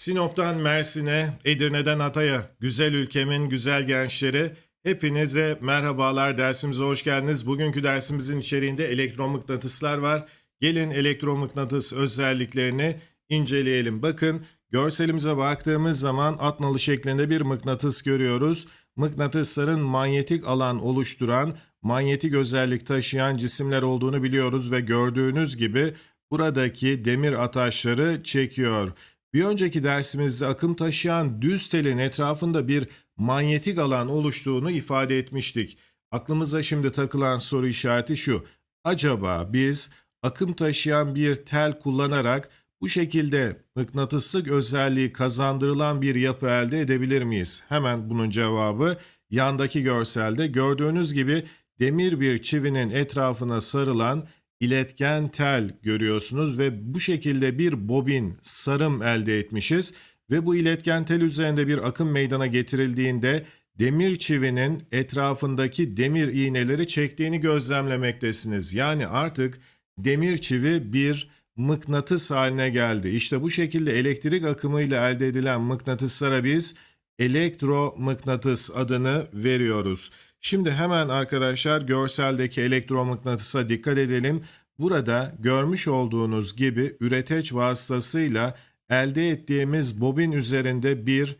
Sinop'tan Mersin'e, Edirne'den Hatay'a, güzel ülkemin güzel gençleri, hepinize merhabalar dersimize hoş geldiniz. Bugünkü dersimizin içeriğinde elektromıknatıslar var. Gelin elektromıknatıs özelliklerini inceleyelim. Bakın görselimize baktığımız zaman at nalı şeklinde bir mıknatıs görüyoruz. Mıknatısların manyetik alan oluşturan, manyetik özellik taşıyan cisimler olduğunu biliyoruz ve gördüğünüz gibi buradaki demir ataşları çekiyor. Bir önceki dersimizde akım taşıyan düz telin etrafında bir manyetik alan oluştuğunu ifade etmiştik. Aklımıza şimdi takılan soru işareti şu. Acaba biz akım taşıyan bir tel kullanarak bu şekilde mıknatıslık özelliği kazandırılan bir yapı elde edebilir miyiz? Hemen bunun cevabı yandaki görselde gördüğünüz gibi demir bir çivinin etrafına sarılan iletken tel görüyorsunuz ve bu şekilde bir bobin sarım elde etmişiz ve bu iletken tel üzerinde bir akım meydana getirildiğinde demir çivinin etrafındaki demir iğneleri çektiğini gözlemlemektesiniz. Yani artık demir çivi bir mıknatıs haline geldi. İşte bu şekilde elektrik akımıyla elde edilen mıknatıslara biz elektromıknatıs adını veriyoruz. Şimdi hemen arkadaşlar görseldeki elektromıknatısa dikkat edelim. Burada görmüş olduğunuz gibi üreteç vasıtasıyla elde ettiğimiz bobin üzerinde bir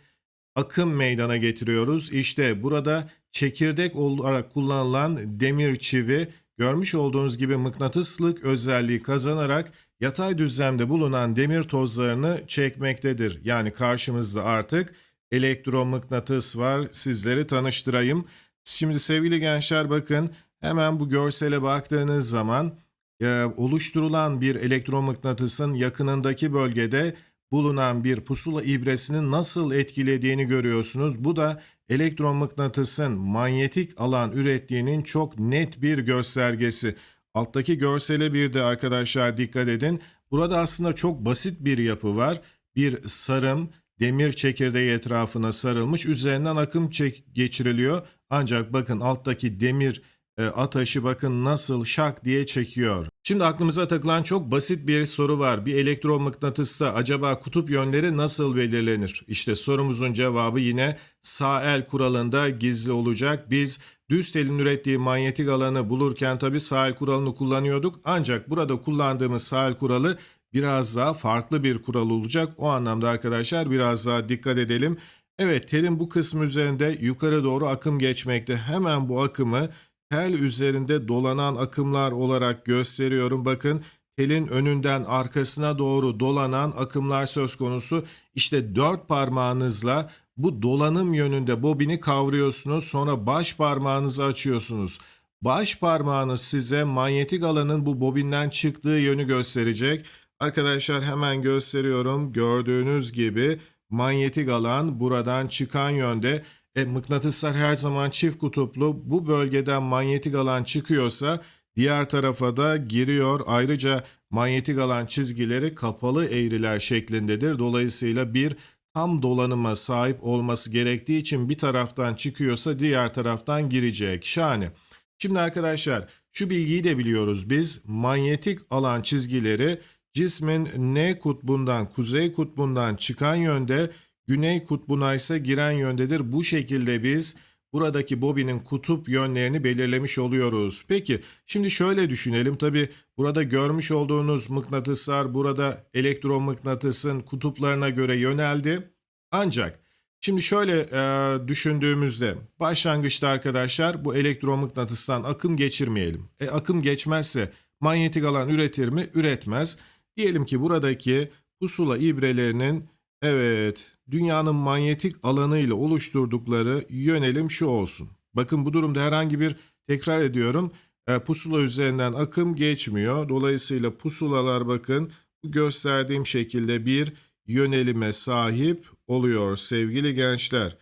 akım meydana getiriyoruz. İşte burada çekirdek olarak kullanılan demir çivi görmüş olduğunuz gibi mıknatıslık özelliği kazanarak yatay düzlemde bulunan demir tozlarını çekmektedir. Yani karşımızda artık elektromıknatıs var. Sizleri tanıştırayım. Şimdi sevgili gençler bakın hemen bu görsele baktığınız zaman e, oluşturulan bir elektromıknatısın yakınındaki bölgede bulunan bir pusula ibresinin nasıl etkilediğini görüyorsunuz. Bu da elektromıknatısın manyetik alan ürettiğinin çok net bir göstergesi. Alttaki görsele bir de arkadaşlar dikkat edin. Burada aslında çok basit bir yapı var. Bir sarım demir çekirdeği etrafına sarılmış. Üzerinden akım geçiriliyor. Ancak bakın alttaki demir e, ataşı bakın nasıl şak diye çekiyor. Şimdi aklımıza takılan çok basit bir soru var. Bir elektromıknatısta acaba kutup yönleri nasıl belirlenir? İşte sorumuzun cevabı yine sağ el kuralında gizli olacak. Biz düz telin ürettiği manyetik alanı bulurken tabi sağ el kuralını kullanıyorduk. Ancak burada kullandığımız sağ el kuralı biraz daha farklı bir kural olacak. O anlamda arkadaşlar biraz daha dikkat edelim. Evet telin bu kısmı üzerinde yukarı doğru akım geçmekte. Hemen bu akımı tel üzerinde dolanan akımlar olarak gösteriyorum. Bakın telin önünden arkasına doğru dolanan akımlar söz konusu. İşte dört parmağınızla bu dolanım yönünde bobini kavruyorsunuz. Sonra baş parmağınızı açıyorsunuz. Baş parmağınız size manyetik alanın bu bobinden çıktığı yönü gösterecek. Arkadaşlar hemen gösteriyorum. Gördüğünüz gibi manyetik alan buradan çıkan yönde. E, mıknatıslar her zaman çift kutuplu. Bu bölgeden manyetik alan çıkıyorsa diğer tarafa da giriyor. Ayrıca manyetik alan çizgileri kapalı eğriler şeklindedir. Dolayısıyla bir tam dolanıma sahip olması gerektiği için bir taraftan çıkıyorsa diğer taraftan girecek. Şahane. Şimdi arkadaşlar şu bilgiyi de biliyoruz biz. Manyetik alan çizgileri cismin N kutbundan kuzey kutbundan çıkan yönde güney kutbuna ise giren yöndedir. Bu şekilde biz buradaki bobinin kutup yönlerini belirlemiş oluyoruz. Peki şimdi şöyle düşünelim. Tabi burada görmüş olduğunuz mıknatıslar burada elektromıknatısın kutuplarına göre yöneldi. Ancak şimdi şöyle e, düşündüğümüzde başlangıçta arkadaşlar bu elektromıknatıstan akım geçirmeyelim. E, akım geçmezse manyetik alan üretir mi? Üretmez. Diyelim ki buradaki pusula ibrelerinin evet dünyanın manyetik alanı ile oluşturdukları yönelim şu olsun. Bakın bu durumda herhangi bir tekrar ediyorum e, pusula üzerinden akım geçmiyor. Dolayısıyla pusulalar bakın bu gösterdiğim şekilde bir yönelime sahip oluyor sevgili gençler.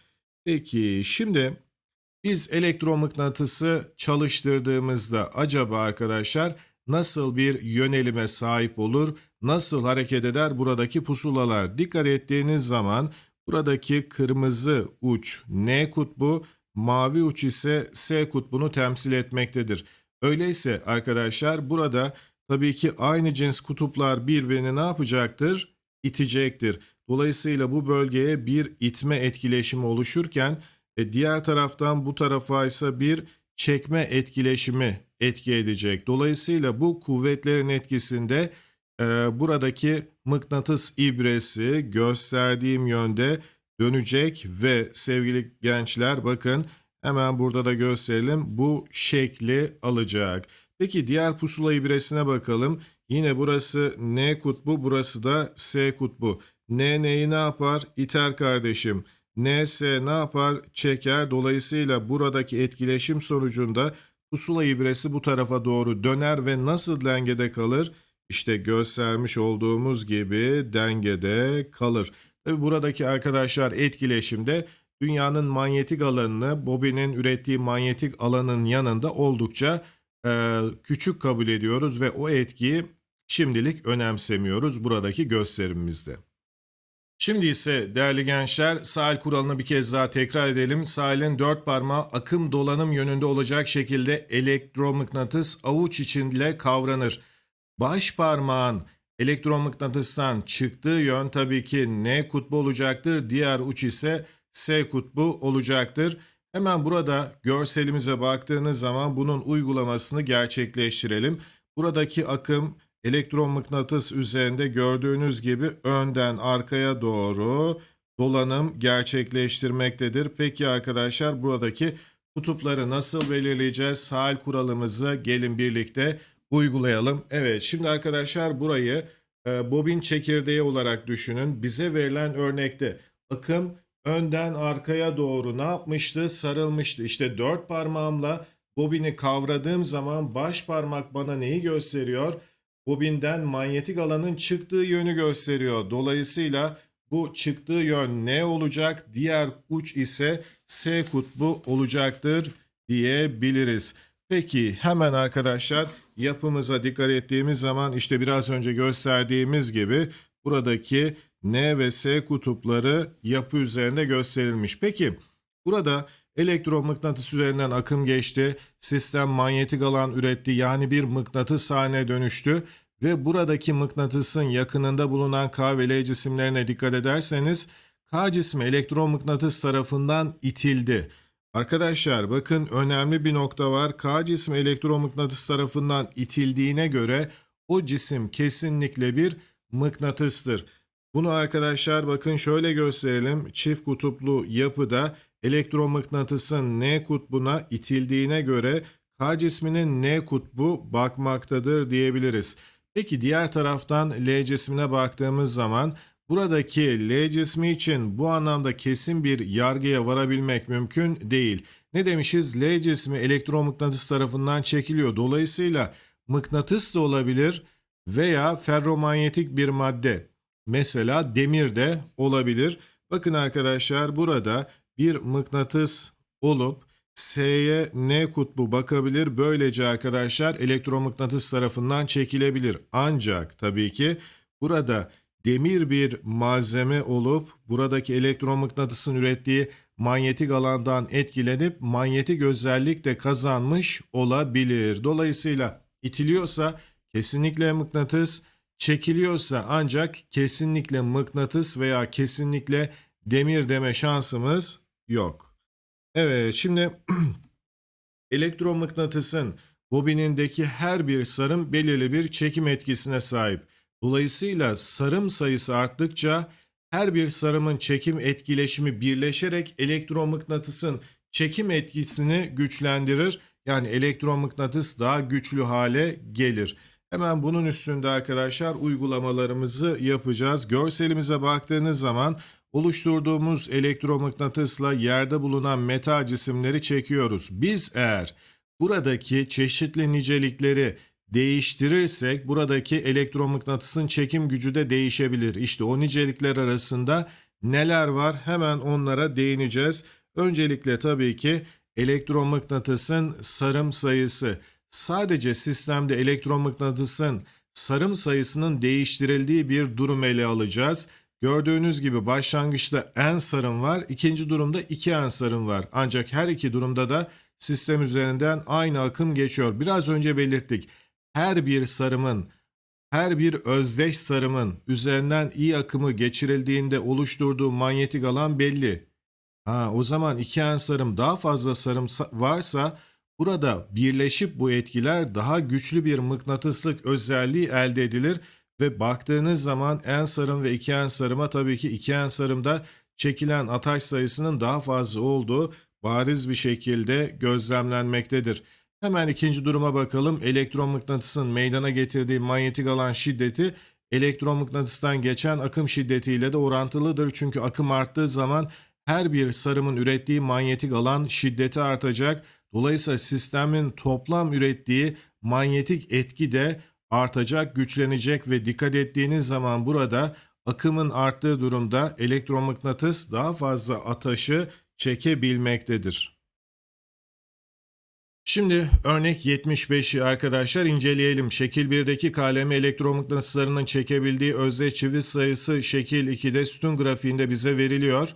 Peki şimdi biz elektromıknatısı çalıştırdığımızda acaba arkadaşlar nasıl bir yönelime sahip olur, nasıl hareket eder buradaki pusulalar? Dikkat ettiğiniz zaman buradaki kırmızı uç N kutbu, mavi uç ise S kutbunu temsil etmektedir. Öyleyse arkadaşlar burada tabii ki aynı cins kutuplar birbirini ne yapacaktır? İtecektir. Dolayısıyla bu bölgeye bir itme etkileşimi oluşurken e, diğer taraftan bu tarafa ise bir çekme etkileşimi etki edecek. Dolayısıyla bu kuvvetlerin etkisinde e, buradaki mıknatıs ibresi gösterdiğim yönde dönecek ve sevgili gençler bakın hemen burada da gösterelim bu şekli alacak. Peki diğer pusula ibresine bakalım. Yine burası N kutbu, burası da S kutbu. N neyi ne yapar? İter kardeşim. NS ne yapar? Çeker. Dolayısıyla buradaki etkileşim sonucunda pusula ibresi bu tarafa doğru döner ve nasıl dengede kalır? İşte göstermiş olduğumuz gibi dengede kalır. Tabi buradaki arkadaşlar etkileşimde dünyanın manyetik alanını bobinin ürettiği manyetik alanın yanında oldukça e, küçük kabul ediyoruz ve o etkiyi şimdilik önemsemiyoruz buradaki gösterimimizde. Şimdi ise değerli gençler sahil kuralını bir kez daha tekrar edelim. Sahilin dört parmağı akım dolanım yönünde olacak şekilde elektromıknatıs avuç içinde kavranır. Baş parmağın elektromıknatıstan çıktığı yön tabii ki N kutbu olacaktır. Diğer uç ise S kutbu olacaktır. Hemen burada görselimize baktığınız zaman bunun uygulamasını gerçekleştirelim. Buradaki akım elektromıknatıs üzerinde gördüğünüz gibi önden arkaya doğru dolanım gerçekleştirmektedir. Peki arkadaşlar buradaki kutupları nasıl belirleyeceğiz? Sahil kuralımızı gelin birlikte uygulayalım. Evet şimdi arkadaşlar burayı e, bobin çekirdeği olarak düşünün. Bize verilen örnekte akım önden arkaya doğru ne yapmıştı? Sarılmıştı. İşte dört parmağımla bobini kavradığım zaman baş parmak bana neyi gösteriyor? Bobinden manyetik alanın çıktığı yönü gösteriyor. Dolayısıyla bu çıktığı yön ne olacak? Diğer uç ise S kutbu olacaktır diyebiliriz. Peki hemen arkadaşlar yapımıza dikkat ettiğimiz zaman işte biraz önce gösterdiğimiz gibi buradaki N ve S kutupları yapı üzerinde gösterilmiş. Peki burada elektromıknatıs üzerinden akım geçti. Sistem manyetik alan üretti yani bir mıknatıs haline dönüştü. Ve buradaki mıknatısın yakınında bulunan K ve L cisimlerine dikkat ederseniz K cismi elektromıknatıs tarafından itildi. Arkadaşlar bakın önemli bir nokta var. K cismi elektromıknatıs tarafından itildiğine göre o cisim kesinlikle bir mıknatıstır. Bunu arkadaşlar bakın şöyle gösterelim. Çift kutuplu yapıda elektromıknatısın N kutbuna itildiğine göre K cisminin N kutbu bakmaktadır diyebiliriz. Peki diğer taraftan L cismine baktığımız zaman buradaki L cismi için bu anlamda kesin bir yargıya varabilmek mümkün değil. Ne demişiz? L cismi elektromıknatıs tarafından çekiliyor. Dolayısıyla mıknatıs da olabilir veya ferromanyetik bir madde. Mesela demir de olabilir. Bakın arkadaşlar burada bir mıknatıs olup S'ye N kutbu bakabilir. Böylece arkadaşlar elektromıknatıs tarafından çekilebilir. Ancak tabii ki burada demir bir malzeme olup buradaki elektromıknatısın ürettiği manyetik alandan etkilenip manyetik özellik de kazanmış olabilir. Dolayısıyla itiliyorsa kesinlikle mıknatıs, çekiliyorsa ancak kesinlikle mıknatıs veya kesinlikle demir deme şansımız yok. Evet şimdi elektromıknatısın bobinindeki her bir sarım belirli bir çekim etkisine sahip. Dolayısıyla sarım sayısı arttıkça her bir sarımın çekim etkileşimi birleşerek elektromıknatısın çekim etkisini güçlendirir. Yani elektromıknatıs daha güçlü hale gelir. Hemen bunun üstünde arkadaşlar uygulamalarımızı yapacağız. Görselimize baktığınız zaman oluşturduğumuz elektromıknatısla yerde bulunan metal cisimleri çekiyoruz. Biz eğer buradaki çeşitli nicelikleri değiştirirsek buradaki elektromıknatısın çekim gücü de değişebilir. İşte o nicelikler arasında neler var hemen onlara değineceğiz. Öncelikle tabii ki elektromıknatısın sarım sayısı. Sadece sistemde elektromıknatısın sarım sayısının değiştirildiği bir durum ele alacağız. Gördüğünüz gibi başlangıçta n sarım var, ikinci durumda 2 n sarım var. Ancak her iki durumda da sistem üzerinden aynı akım geçiyor. Biraz önce belirttik. Her bir sarımın her bir özdeş sarımın üzerinden iyi akımı geçirildiğinde oluşturduğu manyetik alan belli. Ha, o zaman iki en sarım daha fazla sarım sa- varsa burada birleşip bu etkiler daha güçlü bir mıknatıslık özelliği elde edilir ve baktığınız zaman en sarım ve iki en sarıma tabii ki iki en sarımda çekilen ataş sayısının daha fazla olduğu bariz bir şekilde gözlemlenmektedir. Hemen ikinci duruma bakalım. Elektromıknatısın meydana getirdiği manyetik alan şiddeti elektromıknatıstan geçen akım şiddetiyle de orantılıdır. Çünkü akım arttığı zaman her bir sarımın ürettiği manyetik alan şiddeti artacak. Dolayısıyla sistemin toplam ürettiği manyetik etki de artacak, güçlenecek ve dikkat ettiğiniz zaman burada akımın arttığı durumda elektromıknatıs daha fazla ataşı çekebilmektedir. Şimdi örnek 75'i arkadaşlar inceleyelim. Şekil 1'deki KLM elektromıknatıslarının çekebildiği özdeş çivi sayısı şekil 2'de sütun grafiğinde bize veriliyor.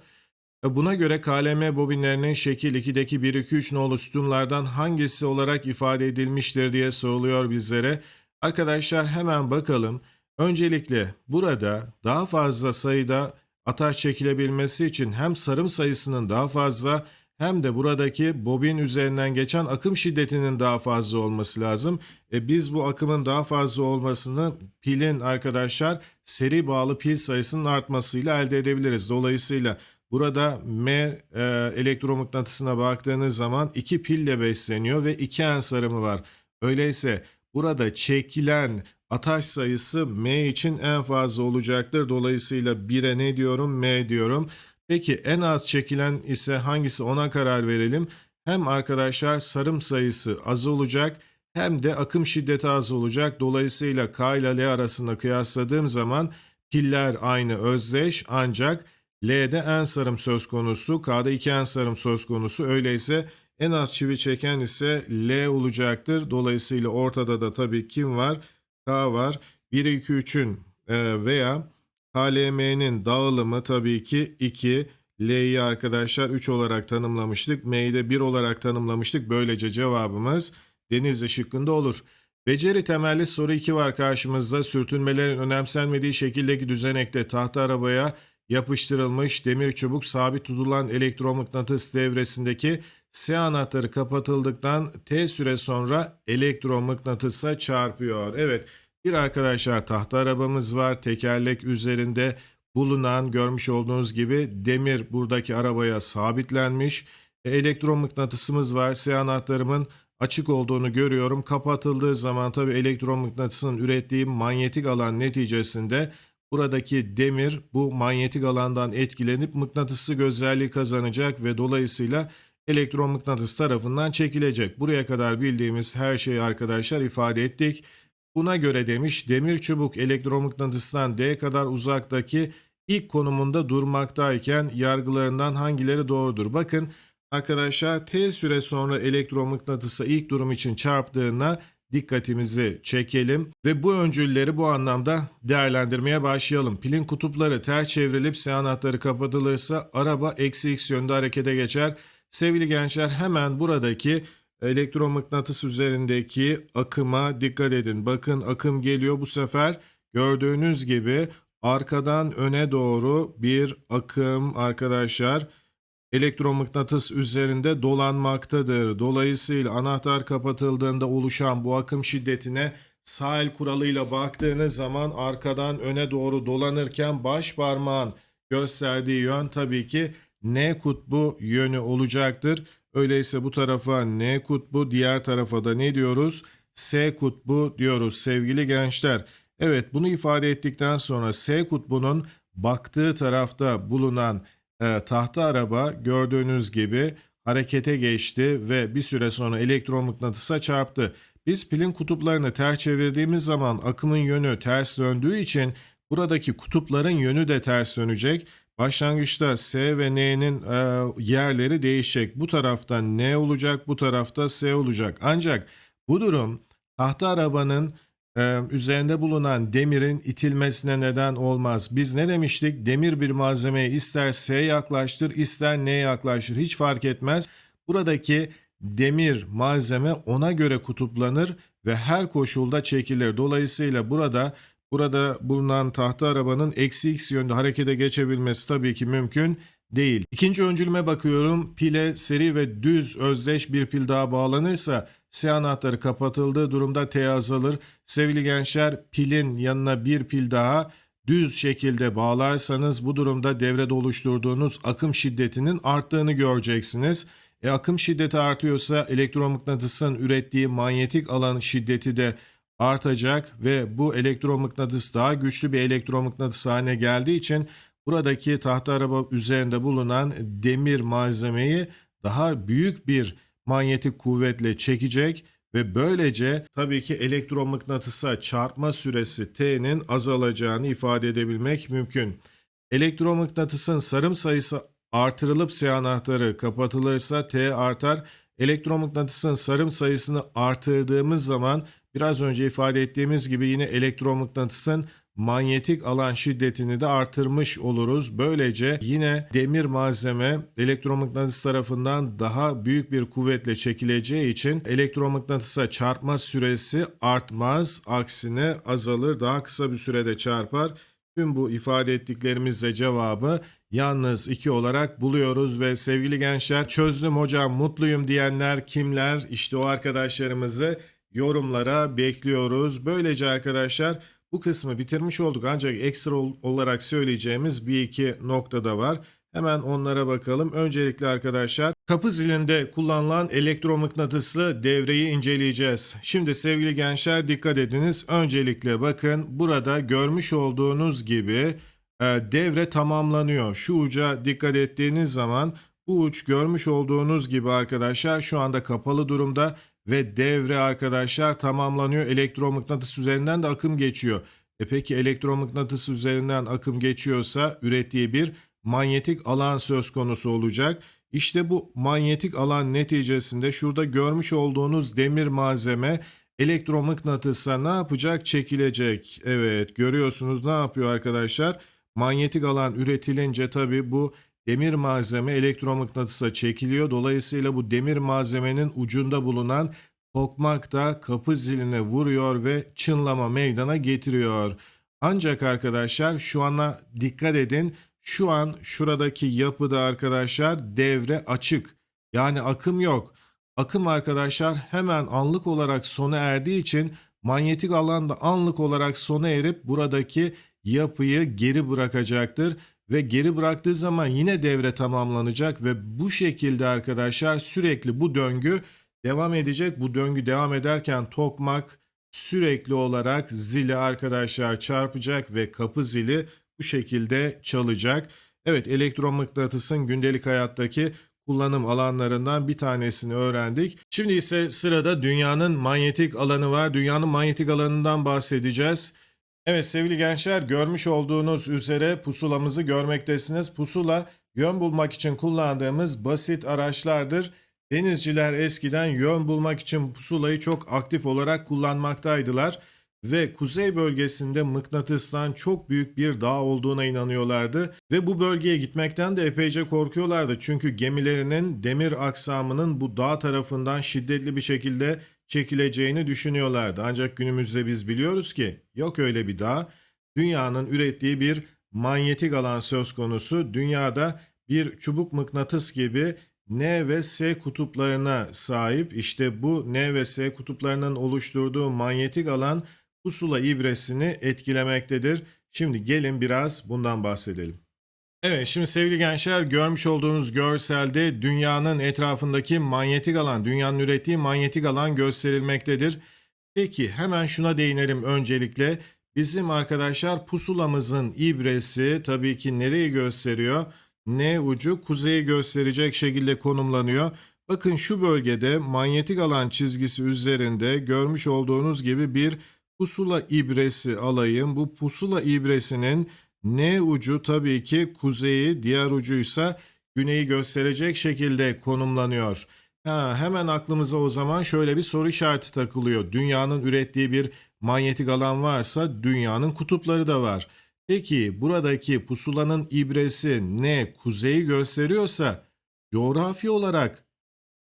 E, Buna göre KLM bobinlerinin şekil 2'deki 1-2-3 nolu sütunlardan hangisi olarak ifade edilmiştir diye soruluyor bizlere. Arkadaşlar hemen bakalım. Öncelikle burada daha fazla sayıda ataş çekilebilmesi için hem sarım sayısının daha fazla hem de buradaki bobin üzerinden geçen akım şiddetinin daha fazla olması lazım. E biz bu akımın daha fazla olmasını pilin arkadaşlar seri bağlı pil sayısının artmasıyla elde edebiliriz. Dolayısıyla burada M e, elektromıknatısına baktığınız zaman iki pille besleniyor ve iki en sarımı var. Öyleyse burada çekilen ataş sayısı M için en fazla olacaktır. Dolayısıyla 1'e ne diyorum? M diyorum. Peki en az çekilen ise hangisi ona karar verelim. Hem arkadaşlar sarım sayısı az olacak hem de akım şiddeti az olacak. Dolayısıyla K ile L arasında kıyasladığım zaman piller aynı özdeş ancak L'de en sarım söz konusu, K'da iki en sarım söz konusu. Öyleyse en az çivi çeken ise L olacaktır. Dolayısıyla ortada da tabii kim var? K var. 1, 2, 3'ün veya KLM'nin dağılımı tabii ki 2. L'yi arkadaşlar 3 olarak tanımlamıştık. M'yi de 1 olarak tanımlamıştık. Böylece cevabımız Denizli şıkkında olur. Beceri temelli soru 2 var karşımızda. Sürtünmelerin önemsenmediği şekildeki düzenekte tahta arabaya yapıştırılmış demir çubuk sabit tutulan elektromıknatıs devresindeki S anahtarı kapatıldıktan T süre sonra elektromıknatısa çarpıyor. Evet bir arkadaşlar tahta arabamız var. Tekerlek üzerinde bulunan görmüş olduğunuz gibi demir buradaki arabaya sabitlenmiş. E, elektromıknatısımız var. S anahtarımın açık olduğunu görüyorum. Kapatıldığı zaman tabi elektromıknatısın ürettiği manyetik alan neticesinde buradaki demir bu manyetik alandan etkilenip mıknatısı özelliği kazanacak ve dolayısıyla elektromıknatıs tarafından çekilecek. Buraya kadar bildiğimiz her şeyi arkadaşlar ifade ettik. Buna göre demiş demir çubuk elektromıknatıstan D kadar uzaktaki ilk konumunda durmaktayken yargılarından hangileri doğrudur? Bakın arkadaşlar T süre sonra elektromıknatısa ilk durum için çarptığına dikkatimizi çekelim ve bu öncülleri bu anlamda değerlendirmeye başlayalım. Pilin kutupları ters çevrilip S anahtarı kapatılırsa araba eksi x yönde harekete geçer. Sevgili gençler hemen buradaki elektromıknatıs üzerindeki akıma dikkat edin. Bakın akım geliyor bu sefer gördüğünüz gibi arkadan öne doğru bir akım arkadaşlar elektromıknatıs üzerinde dolanmaktadır. Dolayısıyla anahtar kapatıldığında oluşan bu akım şiddetine sahil kuralıyla baktığınız zaman arkadan öne doğru dolanırken baş parmağın gösterdiği yön tabii ki N kutbu yönü olacaktır. Öyleyse bu tarafa N kutbu, diğer tarafa da ne diyoruz? S kutbu diyoruz sevgili gençler. Evet bunu ifade ettikten sonra S kutbunun baktığı tarafta bulunan e, tahta araba gördüğünüz gibi harekete geçti ve bir süre sonra elektromıknatısa çarptı. Biz pilin kutuplarını ters çevirdiğimiz zaman akımın yönü ters döndüğü için buradaki kutupların yönü de ters dönecek. Başlangıçta S ve N'nin e, yerleri değişecek. Bu tarafta N olacak, bu tarafta S olacak. Ancak bu durum tahta arabanın e, üzerinde bulunan demirin itilmesine neden olmaz. Biz ne demiştik? Demir bir malzemeye ister S yaklaştır, ister N yaklaştır. Hiç fark etmez. Buradaki demir malzeme ona göre kutuplanır ve her koşulda çekilir. Dolayısıyla burada burada bulunan tahta arabanın eksi x yönde harekete geçebilmesi tabii ki mümkün değil. İkinci öncülüme bakıyorum. Pile seri ve düz özdeş bir pil daha bağlanırsa S anahtarı kapatıldığı durumda T azalır. Sevgili gençler pilin yanına bir pil daha düz şekilde bağlarsanız bu durumda devrede oluşturduğunuz akım şiddetinin arttığını göreceksiniz. E, akım şiddeti artıyorsa elektromıknatısın ürettiği manyetik alan şiddeti de artacak ve bu elektromıknatıs daha güçlü bir elektromıknatıs haline geldiği için buradaki tahta araba üzerinde bulunan demir malzemeyi daha büyük bir manyetik kuvvetle çekecek ve böylece tabii ki elektromıknatısa çarpma süresi T'nin azalacağını ifade edebilmek mümkün. Elektromıknatısın sarım sayısı artırılıp S anahtarı kapatılırsa T artar. Elektromıknatısın sarım sayısını artırdığımız zaman biraz önce ifade ettiğimiz gibi yine elektromıknatısın manyetik alan şiddetini de artırmış oluruz. Böylece yine demir malzeme elektromıknatıs tarafından daha büyük bir kuvvetle çekileceği için elektromıknatısa çarpma süresi artmaz, aksine azalır, daha kısa bir sürede çarpar. Tüm bu ifade ettiklerimizle cevabı yalnız 2 olarak buluyoruz ve sevgili gençler çözdüm hocam mutluyum diyenler kimler? İşte o arkadaşlarımızı yorumlara bekliyoruz. Böylece arkadaşlar bu kısmı bitirmiş olduk ancak ekstra ol- olarak söyleyeceğimiz bir iki nokta da var. Hemen onlara bakalım. Öncelikle arkadaşlar kapı zilinde kullanılan elektromıknatıslı devreyi inceleyeceğiz. Şimdi sevgili gençler dikkat ediniz. Öncelikle bakın burada görmüş olduğunuz gibi e, devre tamamlanıyor. Şu uca dikkat ettiğiniz zaman bu uç görmüş olduğunuz gibi arkadaşlar şu anda kapalı durumda ve devre arkadaşlar tamamlanıyor. Elektromıknatıs üzerinden de akım geçiyor. E peki elektromıknatıs üzerinden akım geçiyorsa ürettiği bir manyetik alan söz konusu olacak. İşte bu manyetik alan neticesinde şurada görmüş olduğunuz demir malzeme elektromıknatısa ne yapacak? Çekilecek. Evet görüyorsunuz ne yapıyor arkadaşlar? Manyetik alan üretilince tabii bu demir malzeme elektromıknatısa çekiliyor. Dolayısıyla bu demir malzemenin ucunda bulunan tokmak da kapı ziline vuruyor ve çınlama meydana getiriyor. Ancak arkadaşlar şu ana dikkat edin. Şu an şuradaki yapıda arkadaşlar devre açık. Yani akım yok. Akım arkadaşlar hemen anlık olarak sona erdiği için manyetik alan da anlık olarak sona erip buradaki yapıyı geri bırakacaktır ve geri bıraktığı zaman yine devre tamamlanacak ve bu şekilde arkadaşlar sürekli bu döngü devam edecek. Bu döngü devam ederken tokmak sürekli olarak zili arkadaşlar çarpacak ve kapı zili bu şekilde çalacak. Evet elektromıknatısın gündelik hayattaki kullanım alanlarından bir tanesini öğrendik. Şimdi ise sırada dünyanın manyetik alanı var. Dünyanın manyetik alanından bahsedeceğiz. Evet sevgili gençler görmüş olduğunuz üzere pusulamızı görmektesiniz. Pusula yön bulmak için kullandığımız basit araçlardır. Denizciler eskiden yön bulmak için pusulayı çok aktif olarak kullanmaktaydılar ve kuzey bölgesinde mıknatıstan çok büyük bir dağ olduğuna inanıyorlardı ve bu bölgeye gitmekten de epeyce korkuyorlardı. Çünkü gemilerinin demir aksamının bu dağ tarafından şiddetli bir şekilde çekileceğini düşünüyorlardı. Ancak günümüzde biz biliyoruz ki yok öyle bir dağ. Dünyanın ürettiği bir manyetik alan söz konusu. Dünyada bir çubuk mıknatıs gibi N ve S kutuplarına sahip. İşte bu N ve S kutuplarının oluşturduğu manyetik alan pusula ibresini etkilemektedir. Şimdi gelin biraz bundan bahsedelim. Evet şimdi sevgili gençler görmüş olduğunuz görselde dünyanın etrafındaki manyetik alan, dünyanın ürettiği manyetik alan gösterilmektedir. Peki hemen şuna değinelim öncelikle. Bizim arkadaşlar pusulamızın ibresi tabii ki nereyi gösteriyor? N ucu kuzeyi gösterecek şekilde konumlanıyor. Bakın şu bölgede manyetik alan çizgisi üzerinde görmüş olduğunuz gibi bir pusula ibresi alayım. Bu pusula ibresinin N ucu tabii ki kuzeyi, diğer ucuysa güneyi gösterecek şekilde konumlanıyor. Ha, hemen aklımıza o zaman şöyle bir soru işareti takılıyor. Dünyanın ürettiği bir manyetik alan varsa dünyanın kutupları da var. Peki buradaki pusulanın ibresi ne kuzeyi gösteriyorsa coğrafi olarak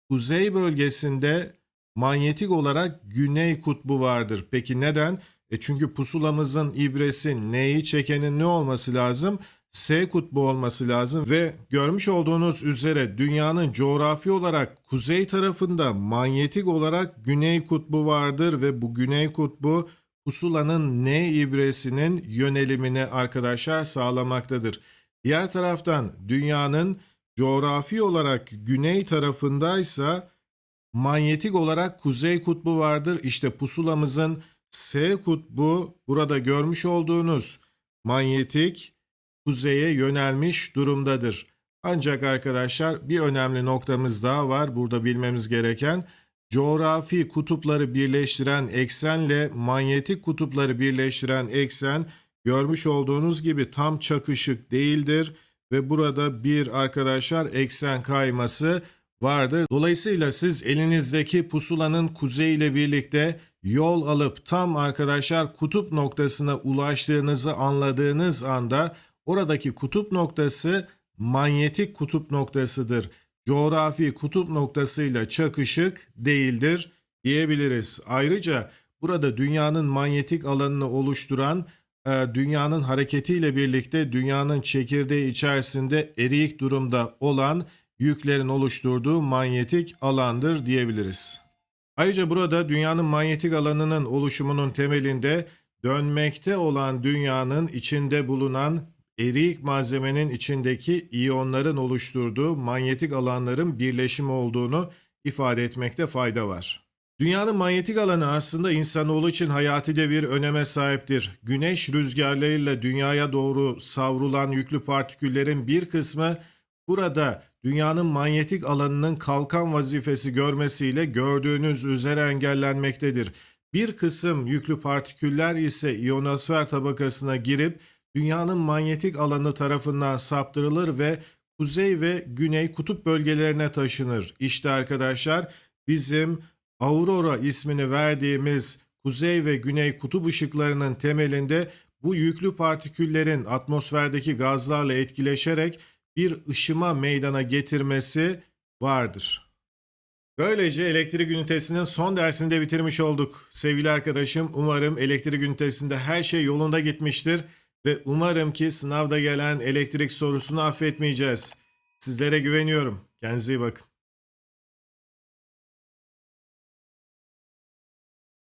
kuzey bölgesinde manyetik olarak güney kutbu vardır. Peki neden? E çünkü pusulamızın ibresi neyi çekenin ne olması lazım? S kutbu olması lazım ve görmüş olduğunuz üzere dünyanın coğrafi olarak kuzey tarafında manyetik olarak güney kutbu vardır ve bu güney kutbu pusulanın N ibresinin yönelimini arkadaşlar sağlamaktadır. Diğer taraftan dünyanın coğrafi olarak güney tarafındaysa manyetik olarak kuzey kutbu vardır. İşte pusulamızın S kutbu burada görmüş olduğunuz manyetik kuzeye yönelmiş durumdadır. Ancak arkadaşlar bir önemli noktamız daha var burada bilmemiz gereken. Coğrafi kutupları birleştiren eksenle manyetik kutupları birleştiren eksen görmüş olduğunuz gibi tam çakışık değildir ve burada bir arkadaşlar eksen kayması vardır. Dolayısıyla siz elinizdeki pusulanın kuzey ile birlikte yol alıp tam arkadaşlar kutup noktasına ulaştığınızı anladığınız anda oradaki kutup noktası manyetik kutup noktasıdır. Coğrafi kutup noktasıyla çakışık değildir diyebiliriz. Ayrıca burada dünyanın manyetik alanını oluşturan e, dünyanın hareketiyle birlikte dünyanın çekirdeği içerisinde eriyik durumda olan yüklerin oluşturduğu manyetik alandır diyebiliriz. Ayrıca burada dünyanın manyetik alanının oluşumunun temelinde dönmekte olan dünyanın içinde bulunan eriyik malzemenin içindeki iyonların oluşturduğu manyetik alanların birleşimi olduğunu ifade etmekte fayda var. Dünyanın manyetik alanı aslında insanoğlu için hayati de bir öneme sahiptir. Güneş rüzgarlarıyla dünyaya doğru savrulan yüklü partiküllerin bir kısmı burada dünyanın manyetik alanının kalkan vazifesi görmesiyle gördüğünüz üzere engellenmektedir. Bir kısım yüklü partiküller ise ionosfer tabakasına girip dünyanın manyetik alanı tarafından saptırılır ve kuzey ve güney kutup bölgelerine taşınır. İşte arkadaşlar bizim Aurora ismini verdiğimiz kuzey ve güney kutup ışıklarının temelinde bu yüklü partiküllerin atmosferdeki gazlarla etkileşerek bir ışıma meydana getirmesi vardır. Böylece elektrik ünitesinin son dersini de bitirmiş olduk. Sevgili arkadaşım umarım elektrik ünitesinde her şey yolunda gitmiştir ve umarım ki sınavda gelen elektrik sorusunu affetmeyeceğiz. Sizlere güveniyorum. Kendinize iyi bakın.